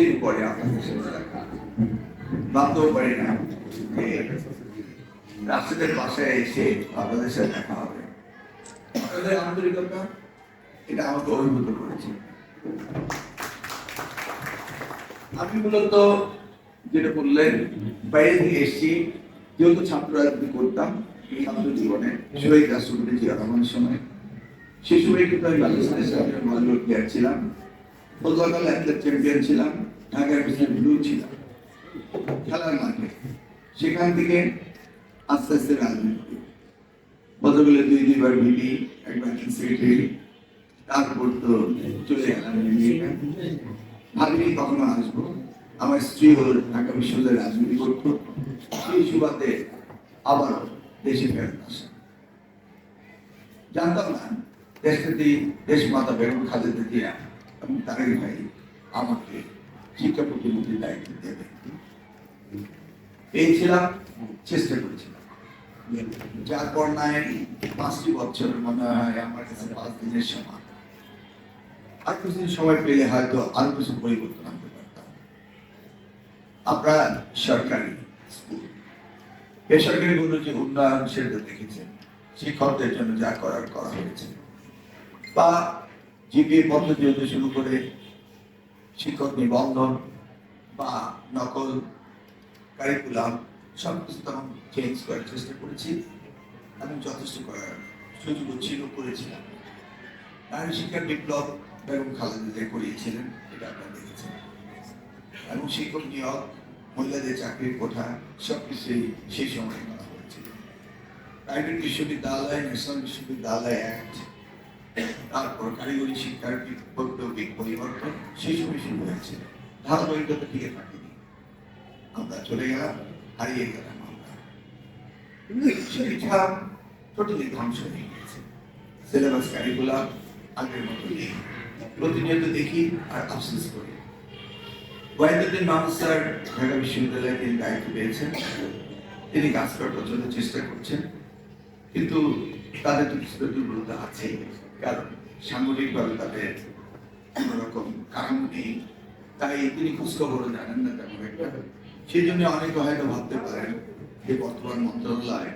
বহুদিন পরে আপনাদের সাথে না। যে পাশে এসে সাথে দেখা হবে। আন্তরিকতা, এটা আমাকে অভিভূত করেছে। আমি মূলত যেটা বললেন, বাইরে থেকে এসেছি। যেহেতু ছাত্র রাজনীতি করতাম ছাত্র জীবনে শহীদ রাষ্ট্রপতি জিয়া রহমানের সময়। সেই সময় কিন্তু আমি পাকিস্তানের ভলিবল প্লেয়ার ছিলাম। ফুটবল একটা চ্যাম্পিয়ন ছিলাম। ঢাকার পিছনে ব্লু ছিলাম খেলার মাঠে। সেখান থেকে আস্তে আস্তে রাজনীতি। কতগুলো দুই, দুইবার ভিপি একবার সেক্রেটারি, তারপর তো চলে গেলাম ভাবিনি কখনো আসব। আমার স্ত্রী হল ঢাকা বিশ্ববিদ্যালয়ে রাজনীতি করতো। সেই সুবাদে আবার দেশে ফেরত আসে। জানতাম না দেশপতি দেশ মাতা বেগম খালেদা জিয়া এবং তারেক ভাই আমাকে শিক্ষা প্রতিমন্ত্রীর দায়িত্ব দেবে পেয়েছিলাম চেষ্টা করেছিলাম। যার পর নাই পাঁচটি বছর মনে হয় আমার কাছে পাঁচ দিনের সময়। আর কিছুদিন সময় পেলে হয়তো আরও কিছু পরিবর্তন আনতে পারতাম। আপনারা সরকারি স্কুল। বেসরকারি গুলো যে উন্নয়ন সেটা দেখেছেন শিক্ষকদের জন্য যা করার করা হয়েছে। বা জিপিএ পদ্ধতি হতে শুরু করে শিক্ষক নিবন্ধন বা নকল কারিকুলাম সব কিছু তখন চেঞ্জ করার চেষ্টা করেছি। এবং যথেষ্ট করার সুযোগ ছিল করেছিলাম। নারী শিক্ষার বিপ্লব বেগম খালেদা করিয়েছিলেন, এটা আপনারা দেখেছেন। এবং শিক্ষক নিয়োগ, মহিলাদের চাকরির কোঠা সবকিছুই সেই সময় করা হয়েছিল। প্রাইভেট বিশ্ববিদ্যালয় ন্যাশনাল বিশ্ববিদ্যালয় অ্যাক্ট তারপর কারিগরি শিক্ষার বৈপ্লবিক পরিবর্তন সেই সময় শুরু হয়েছিল ধারাবাহিকতা টিকে থাকেনি। আমরা চলে গেলাম, হারিয়ে গেলাম ধ্বংস আগের মতো প্রতিনিয়ত দেখি আর আফসোস করি। ঢাকা বিশ্ববিদ্যালয়ে তিনি দায়িত্ব পেয়েছেন। তিনি কাজ করার জন্য চেষ্টা করছেন। কিন্তু তাদের তো কিছুটা দুর্বলতা আছে কারণ সাংগঠনিকভাবে তাদের কারণ নেই। তাই তিনি জানেন না তেমন একটা সেই জন্য অনেকে হয়তো ভাবতে পারেন, যে বর্তমান মন্ত্রণালয়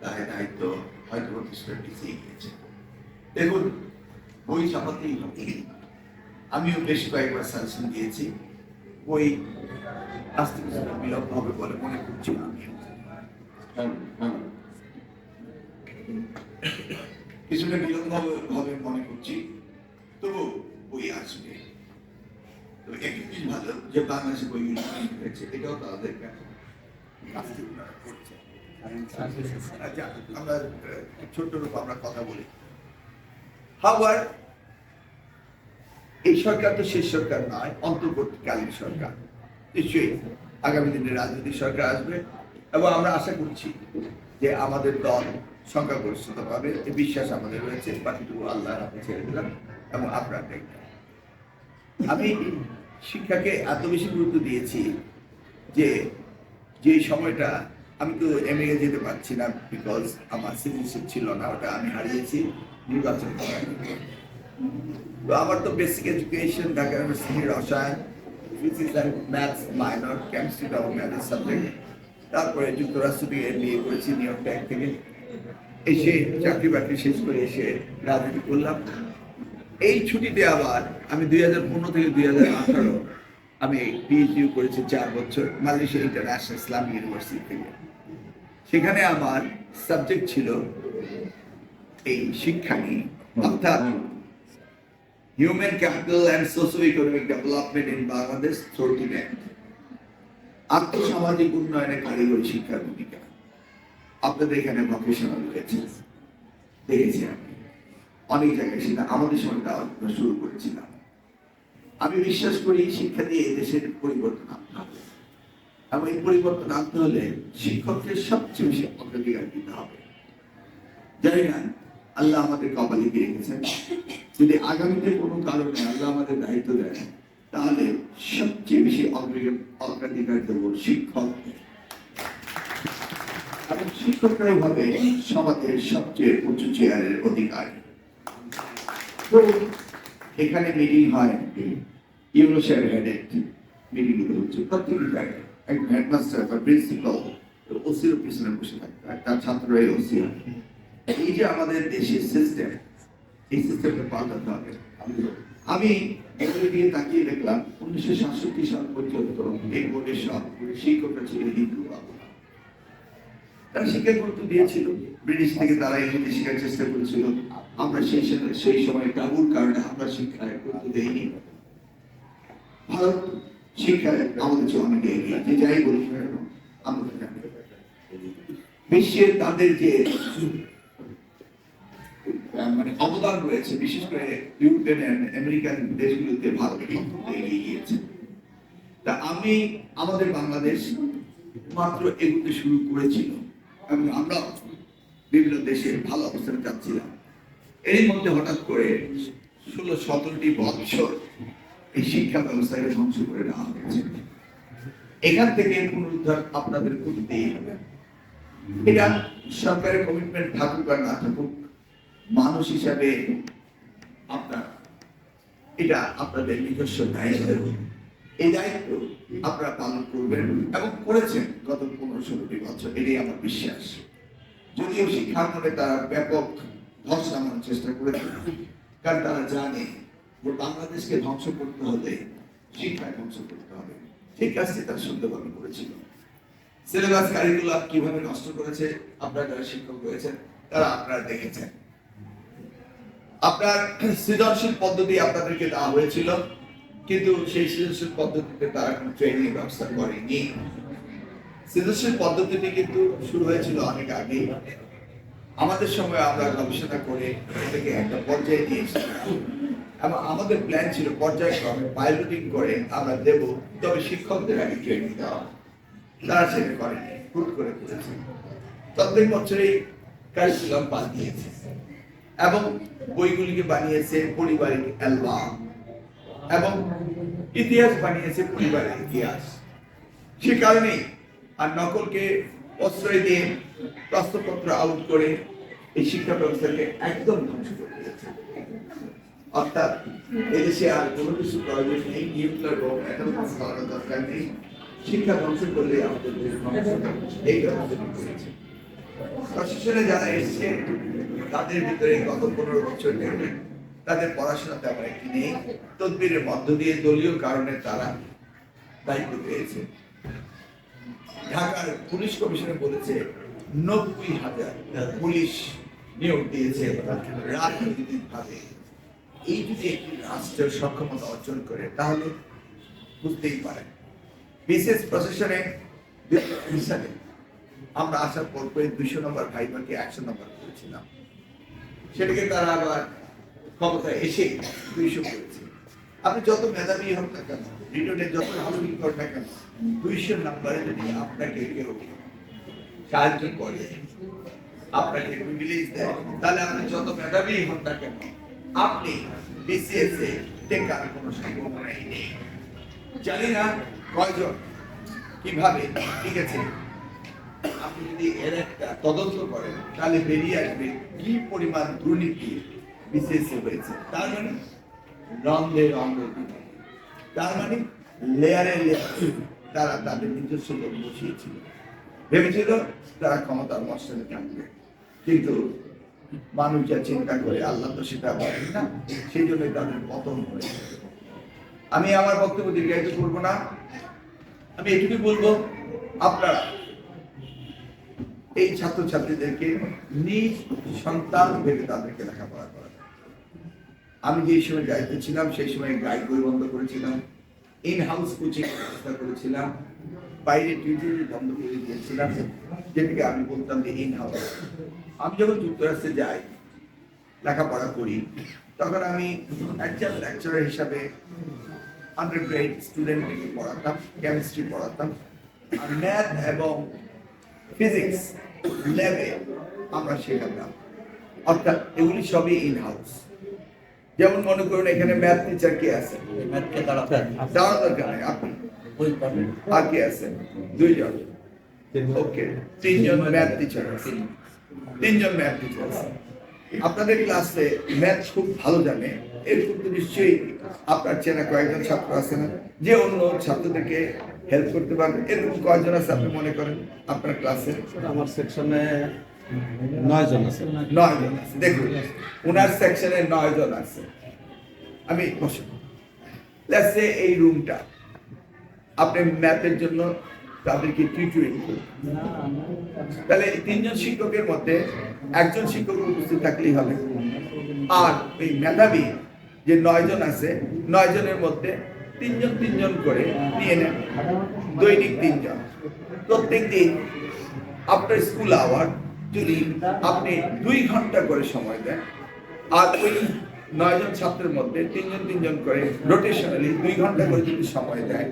তার দায়িত্ব হয়তো পিছিয়ে গিয়েছে। দেখুন, বই ছাপাতেই হবে। আমিও বেশ কয়েকবার সাজেশন দিয়েছি। বই আসতে কিছুটা বিলম্ব হবে বলে মনে করছি আমি। কিছুটা হবে মনে করছি। তবু বই আসবে। জিনিস ভালো যে বাংলাদেশে হয়েছে এটাও তাদের। আচ্ছা, এই সরকার তো সরকার নয় অন্তর্বর্তীকালীন সরকার। নিশ্চয়ই আগামী দিনে রাজনৈতিক সরকার আসবে। এবং আমরা আশা করছি যে আমাদের দল সংখ্যাগরিষ্ঠতা পাবে এই বিশ্বাস আমাদের রয়েছে, বাকিটুকু আল্লাহর হাতে ছেড়ে দিলাম এবং আপনার আমি শিক্ষাকে এত বেশি গুরুত্ব দিয়েছি যে যে সময়টা আমি তো আমেরিকা যেতে পারছি না বিকজ আমার সিটিজেনশিপ ছিল না, ওটা আমি হারিয়েছি নির্বাচন। তো আমার তো বেসিক এডুকেশন ঢাকা ইউনিভার্সিটি রসায়ন physics and maths minor chemistry এবং ম্যাথের সাবজেক্ট তারপরে যুক্তরাষ্ট্র থেকে এমবিএ করেছি নিউ ইয়র্ক থেকে। এসে চাকরি বাকরি শেষ করে এসে রাজনীতি করলাম। এই ছুটিতে আবার আমি দুই হাজার পনেরো থেকে দুই হাজার আঠারো আমি পিএইচডি করেছি চার বছর মালয়েশিয়া ইন্টারন্যাশনাল ইসলামিক ইউনিভার্সিটি থেকে সেখানে আমার সাবজেক্ট ছিল এই শিক্ষা নিয়ে, অর্থাৎ human capital and socio economic development in Bangladesh bank আর্থসামাজিক উন্নয়নে কারিগরি শিক্ষার ভূমিকা। আপনাদের এখানে ভকেশনাল রয়েছে। দেখেছি আমি। অনেক জায়গায় সেটা আমাদের সময় দেওয়া শুরু করেছিলাম। আমি বিশ্বাস করি শিক্ষা দিয়ে দেশের পরিবর্তন আনতে হবে। এবং এই পরিবর্তন আনতে হলে শিক্ষকদের সবচেয়ে বেশি অগ্রাধিকার দিতে হবে। জানি না, আল্লাহ আমাদের কপালে কি রেখেছেন যদি আগামীতে কোনো কারণে আল্লাহ আমাদের দায়িত্ব দেয় তাহলে সবচেয়ে বেশি অগ্রাধিকার অগ্রাধিকার দেব শিক্ষক এবং শিক্ষকরাই হবে সমাজের সবচেয়ে উঁচু চেয়ারের তো এখানে মিটিং হয় হচ্ছে একজন হেডমাস্টার বা প্রিন্সিপাল ওসির পিছনে বসে ছাত্ররা ওসি এই যে আমাদের দেশের সিস্টেম এই সিস্টেমটা পাল্টাতে হবে। আমি এগুলো দিয়ে তাকিয়ে দেখলাম, উনিশশো সাতষট্টি সাল পর্যন্ত এই বোর্ডের সব শিক্ষকরা ছিল হিন্দু বাবুরা তারা শিক্ষার গুরুত্ব দিয়েছিল। ব্রিটিশ থেকে তারা ইংরেজি শেখার চেষ্টা করেছিল। আমরা সেই সেই সময় টাবুর কারণে আমরা শিক্ষায় গুরুত্ব দেইনি। ভারত শিক্ষায় আমাদের চেয়ে অনেক এগিয়ে যে যাই বলি বিশ্বের তাদের যে মানে অবদান রয়েছে, বিশেষ করে ইউরোপিয়ান আমেরিকান দেশগুলোতে ভারত অত্যন্ত এগিয়ে গিয়েছে। তা আমি, আমাদের বাংলাদেশ মাত্র এগুতে শুরু করেছিল। এবং আমরা বিভিন্ন দেশে ভালো অবস্থানে যাচ্ছিলাম। এরই মধ্যে হঠাৎ করে ষোলো, সতেরোটি বছর এই শিক্ষা ব্যবস্থাকে ধ্বংস করে দেওয়া হয়েছে। এখান থেকে পুনরুদ্ধার আপনাদের করতেই হবে এটা সরকারের কমিটমেন্ট থাকুক আর না থাকুক, মানুষ হিসাবে আপনার, এটা আপনাদের নিজস্ব দায়িত্ব। এই দায়িত্ব আপনারা পালন করবেন এবং করেছেন গত পনেরো ষোলোটি বছর, এটাই আমার বিশ্বাস। যদিও শিক্ষার মনে তারা ব্যাপক ধস নামানোর চেষ্টা করেছে, কারণ তারা জানে বাংলাদেশকে ধ্বংস করতে হলে, শিক্ষায় ধ্বংস করতে হবে। সেই কাজটি তারা সুন্দরভাবে করেছিল। সিলেবাস কারিকুলাম কীভাবে নষ্ট করেছে, আপনারা যারা শিক্ষক রয়েছেন, তারা আপনারা দেখেছেন। আপনার সৃজনশীল পদ্ধতি আপনাদেরকে দেওয়া হয়েছিল। কিন্তু সেই সৃজনশীল পদ্ধতিতে তারা কোনো ট্রেনিং ব্যবস্থা করেনি। সৃজনশীল পদ্ধতিটি কিন্তু শুরু হয়েছিল অনেক আগেই। আমাদের সময় আমরা গবেষণা করে এটাকে একটা পর্যায়ে দিয়েছিলাম এবং আমাদের প্ল্যান ছিল পর্যায়ক্রমে পাইলটিং করে আমরা দেব, তবে শিক্ষকদের আগে ট্রেনিং দেওয়া। তারা সেটা করেনি, হুট করে করেছে। প্রত্যেক বছরেই কারিকুলাম বানিয়েছে এবং বইগুলিকে বানিয়েছে পরিবারিক অ্যালবাম এবং ইতিহাস বানিয়েছে পরিবারের ইতিহাস। সে কারণেই আর নকলকে প্রশ্রয় দিয়ে প্রশ্নপত্র আউট করে এই শিক্ষা ব্যবস্থাকে একদম ধ্বংস করে দিয়েছে। অর্থাৎ এদেশে আর কোনো কিছু প্রয়োজন নেই, নিউক্লিয়ার বোম এখন করার দরকার নেই। শিক্ষা ধ্বংস করলে আমাদের দেশ ধ্বংস এই ব্যবস্থাটি করেছে প্রশাসনে যারা এসছে, তাদের ভিতরে গত পনেরো বছর তাদের পড়াশোনা তেমন একটি নেই। তদবিরের মধ্য দিয়ে দলীয় কারণে তারা দায়িত্ব পেয়েছে। ঢাকার পুলিশ কমিশনে বলেছে, নব্বই হাজার পুলিশ নিয়োগ দিয়েছে রাজনৈতিক ভাবে এই যদি একটি রাষ্ট্রের সক্ষমতা অর্জন করে, তাহলে বুঝতেই পারে বিশেষ প্রশাসনে হিসাবে আমরা আসার পর দুইশো নম্বর ভাইবাকে একশো নম্বর করেছিলাম। সেটাকে তারা আবার ক্ষমতায় এসে দুইশো করেছে। আপনি যত মেধাবী হোক না কেন রিটার্নে যত ভালো করেন না কেন, দুইশো নাম্বারে যদি আপনাকে কেউ সাহায্য করে, আপনাকে প্রিভিলেজ দেয়, তাহলে আপনি যত মেধাবী হন না কেন, আপনি বিসিএস এ টেকার কোনো সম্ভাবনাই নেই। জানি না কয়জন কীভাবে ঠিক আছে আপনি যদি এর একটা তদন্ত করেন, তাহলে বেরিয়ে আসবে কি পরিমাণ দুর্নীতি বিশেষ হয়েছে তার মানে রন্ধে রন্ধ তার মানে লেয়ারে লেয়ার তারা তাদের নিজস্ব লোক বসিয়েছিল ভেবেছিল তারা ক্ষমতার মশলে থাকবে কিন্তু মানুষ যা চিন্তা করে আল্লাহ তো সেটা বলেন না সেই জন্য তাদের পতন হয়েছে আমি আমার বক্তব্য দীর্ঘায়িত করব না। আমি এটুকু বলব, আপনারা এই ছাত্রছাত্রীদেরকে নিজ সন্তান ভেবে তাদেরকে লেখাপড়া করা আমি যেই সময় দায়িত্বে ছিলাম, সেই সময় গাইড বই বন্ধ করেছিলাম ইন হাউস কোচিং ব্যবস্থা করেছিলাম, বাইরে টিউটর বন্ধ করে দিয়েছিলাম, যেটাকে আমি বলতাম যে ইন হাউস আমি যখন যুক্তরাষ্ট্রে যাই, লেখাপড়া করি, তখন আমি একজন লেকচারার হিসাবে আন্ডার গ্রেড স্টুডেন্টকে পড়াতাম কেমিস্ট্রি পড়াতাম। আর ম্যাথ এবং ফিজিক্স ল্যাবে আমরা শেখাতাম। অর্থাৎ এগুলি সবই ইন হাউস যেমন মনে করুন এখানে ম্যাথ টিচার কে আছে? যাওয়ার দরকার নেই আপনি। আর কে আছে? দুইজন। ওকে তিনজন ম্যাথ টিচার আছে। তিনজন। ম্যাথ টিচার আছে। আপনাদের ক্লাসে ম্যাথ খুব ভালো জানে। এরকম তো নিশ্চয়ই আপনার চেনা কয়েকজন ছাত্র আছে না? যে অন্য ছাত্রদেরকে হেল্প করতে পারবে। এরকম কয়েকজন আছে আপনি মনে করেন আপনার ক্লাসে আমার সেকশনে নয় জন আছে। নয় জন আছে। দেখুন ওনার সেকশনে নয় জন আছে। আমি লেটস এই রুমটা আপনি ম্যাথের জন্য তাদেরকে টিউটরিং তাহলে তিনজন শিক্ষকের মধ্যে একজন শিক্ষক উপস্থিত থাকলেই হবে। আর এই মেধাবী যে নয় জন আছে, নয় জনের মধ্যে তিনজন তিনজন করে নিয়ে নেন। দৈনিক তিনজন। প্রত্যেক দিন আপনার স্কুল আওয়ার যদি আপনি দুই ঘণ্টা করে সময় দেন, আর ওই নয়জন ছাত্রের মধ্যে তিনজন তিনজন করে রোটেশনালি দুই ঘণ্টা করে যদি সময় দেয়,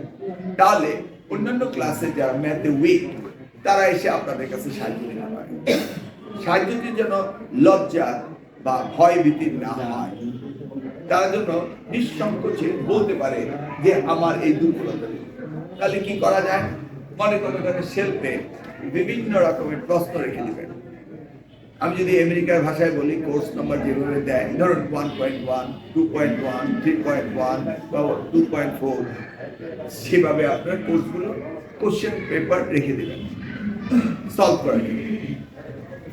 তাহলে অন্যান্য ক্লাসে যারা ম্যাথে উইক তারা এসে আপনাদের কাছে সাহায্য নিতে পারে। সাহায্যটি যেন লজ্জা বা ভয় ভীতি না হয়, তার জন্য নিঃসংকোচে বলতে পারে যে আমার এই দুর্বলতা তাহলে কি করা যায়? মনে করো সেলফে বিভিন্ন রকমের প্রশ্ন রেখে দিবেন। আমি যদি আমেরিকার ভাষায় বলি কোর্স নাম্বার যেভাবে দেয়, ধরুন one point one two point one three point one বা টু পয়েন্ট ফোর সেভাবে আপনার কোর্সগুলো কোশ্চেন পেপার রেখে দেবেন। সলভ করার জন্য।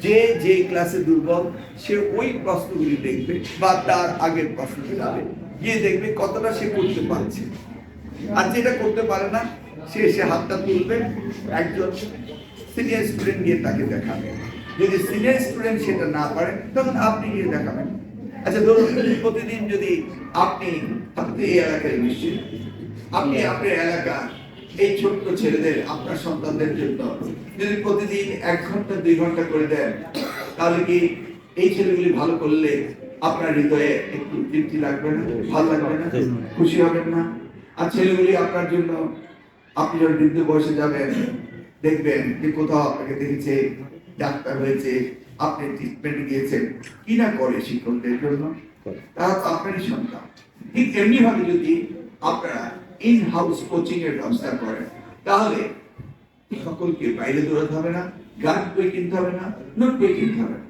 যে যে ক্লাসে দুর্বল, সে ওই প্রশ্নগুলি দেখবে বা তার আগের প্রশ্নটি যাবে গিয়ে দেখবে কতটা সে করতে পারছে। আর যেটা করতে পারে না, সে এসে হাতটা তুলবে, একজন সিনিয়র স্টুডেন্ট গিয়ে তাকে দেখাবে। যদি সিনিয়র স্টুডেন্ট সেটা না পারে তখন আপনি গিয়ে দেখাবেন। আচ্ছা ধরুন প্রতিদিন যদি আপনি আপনি এই এলাকায় নিশ্চিত আপনি আপনার এলাকা এই ছোট্ট ছেলেদের আপনার সন্তানদের জন্য যদি প্রতিদিন এক ঘণ্টা দুই ঘণ্টা করে দেন তাহলে কি এই ছেলেগুলি ভালো করলে আপনার হৃদয়ে একটু তৃপ্তি লাগবে না? ভালো লাগবে না? খুশি হবেন না? আর ছেলেগুলি আপনার জন্য আপনি যখন বৃদ্ধ বয়সে যাবেন দেখবেন যে কোথাও আপনাকে দেখেছে ডাক্তার হয়েছে আপনি ট্রিটমেন্ট দিয়েছেন কি না করে শিক্ষকদের জন্য? তারা তো আপনারই সন্তান। ঠিক এমনি ভাবে যদি আপনারা ইন হাউস কোচিং এর ব্যবস্থা করেন তাহলে সকলকে বাইরে দৌড়াতে হবে না গান বই কিনতে হবে না নোট বই কিনতে হবে না।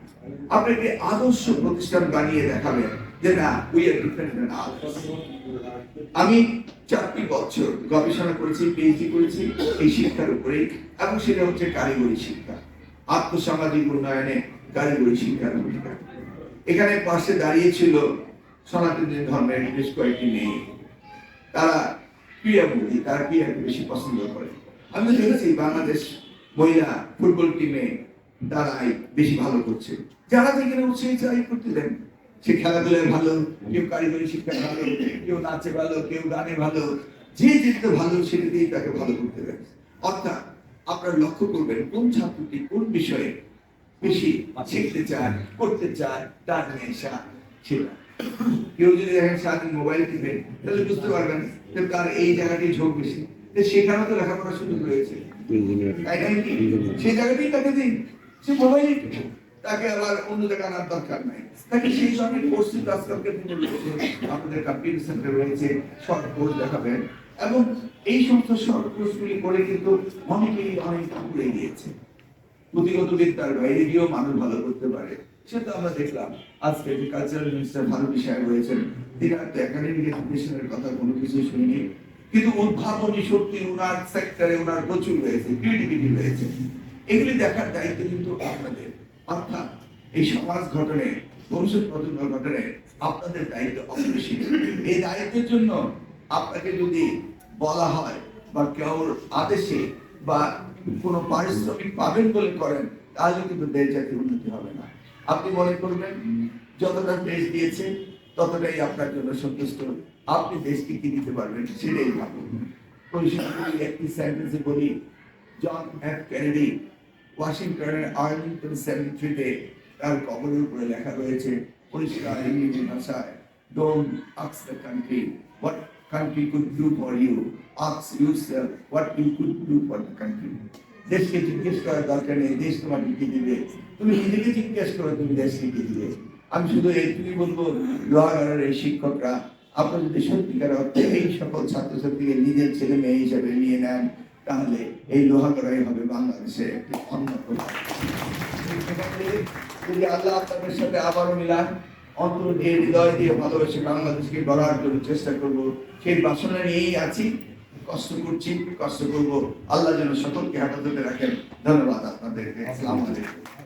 আপনাকে আদর্শ প্রতিষ্ঠান বানিয়ে দেখাবেন যে না উই আর ডিফারেন্ট আমি চারটি বছর গবেষণা করেছি পিএইচডি করেছি এই শিক্ষার উপরে এবং সেটা হচ্ছে কারিগরি শিক্ষা। আত্মসামাজিক উন্নয়নে কারিগরি শিক্ষার ভূমিকা এখানে পাশে দাঁড়িয়ে ছিল সনাতন ধর্মের বেশ কয়েকটি মেয়ে। তারা ক্রীড়ামুখী তারা ক্রীড়াকে বেশি পছন্দ করে। আমি দেখেছি বাংলাদেশ মহিলা ফুটবল টিমে তারাই বেশি ভালো করছে। যারা যেখানে উৎসাহিত করতে দেন। সে খেলাধুলায় ভালো, কেউ কারিগরি শিক্ষা ভালো, কেউ নাচে ভালো, কেউ গানে ভালো, যে যেতে ভালো সেটা দিয়ে তাকে ভালো করতে দেন অর্থাৎ আপনারা লক্ষ্য করবেন কোন ছাত্রটি কোন বিষয়ে বেশি শিখতে চায়, করতে চায়, তার নেশা সেটা কেউ যদি দেখেন সারাদিন মোবাইল তাহলে বুঝতে পারবেন যে তার এই জায়গাটি ঝোঁক বেশি। সেখানেও তো লেখাপড়ার সুযোগ রয়েছে। সেই জায়গাতেই তাকে দিন। সে মোবাইলে। তাকে আবার অন্য জায়গায় আনার দরকার নাই। তাকে সেই ধরনের কোর্স দিনে। রয়েছে কম্পিউটার সেন্টার রয়েছে শর্ট কোর্স দেখাবেন। এবং এই সমস্ত কোর্সগুলি করে কিন্তু অনেকেই অনেক ঘুরে গিয়েছে। পুঁথিগত বিদ্যার বাইরে গিয়েও মানুষ ভালো করতে পারে। সেটা আমরা দেখলাম। আজকে মিনিস্টার রয়েছেন, তিনি আর তো একাডেমিক এডুকেশনের কথা কোনো কিছু শুনিনি। কিন্তু উদ্ভাবনী শক্তি ওনার সেক্টরে ওনার প্রচুর রয়েছে ক্রিয়েটিভিটি রয়েছে। এগুলি দেখার দায়িত্ব কিন্তু আপনাদের। অর্থাৎ এই সমাজ গঠনে, ভবিষ্যৎ প্রজন্ম গঠনে আপনাদের দায়িত্ব অপরিসীম এই দায়িত্বের জন্য আপনাকে যদি বলা হয় বা কেউর আদেশে বা কোনো পারিশ্রমিক পাবেন বলে করেন, তাহলে কিন্তু দেশ জাতির উন্নতি হবে না। আপনি মনে করবেন, যতটা দেশ দিয়েছে, ততটাই আপনার জন্য সন্তুষ্ট। আপনি দেশকে কি দিতে পারবেন সেটাই ভাবুন। একটি সেন্টেন্সে বলি জন এফ কেনেডি ওয়াশিংটনের আর্লিংটন সেভেন্ট্রিতে তার কবরের উপরে লেখা রয়েছে, পরিষ্কার ইংরেজি ভাষায় ডোন্ট আক্স the country what could do for you আক্স you self what you could do for the country দেশকে জিজ্ঞেস করার দরকার নেই, দেশ তোমাকে কি দিবে। তুমি নিজেকে জিজ্ঞেস করো, তুমি দেশকে কি দিবে। আমি শুধু এইটুকুই বলব লোহাগারের এই শিক্ষকরা, আপনারা যদি সত্যিকার অর্থে এই সকল ছাত্রছাত্রীকে নিজের ছেলে মেয়ে হিসেবে নিয়ে নেন, তাহলে এই লোহাগড়াই হবে বাংলাদেশের একটি অন্যতম। যদি আল্লাহ আপনাদের সাথে আবারও মিলান অন্তর দিয়ে হৃদয় দিয়ে ভালোবেসে বাংলাদেশকে গড়ার জন্য চেষ্টা করব। সেই বাসনা নিয়েই আছি। কষ্ট করছি, কষ্ট করব। আল্লাহ যেন সকলকে হেফাজতে রাখেন। ধন্যবাদ আপনাদেরকে। আসসালামু আলাইকুম।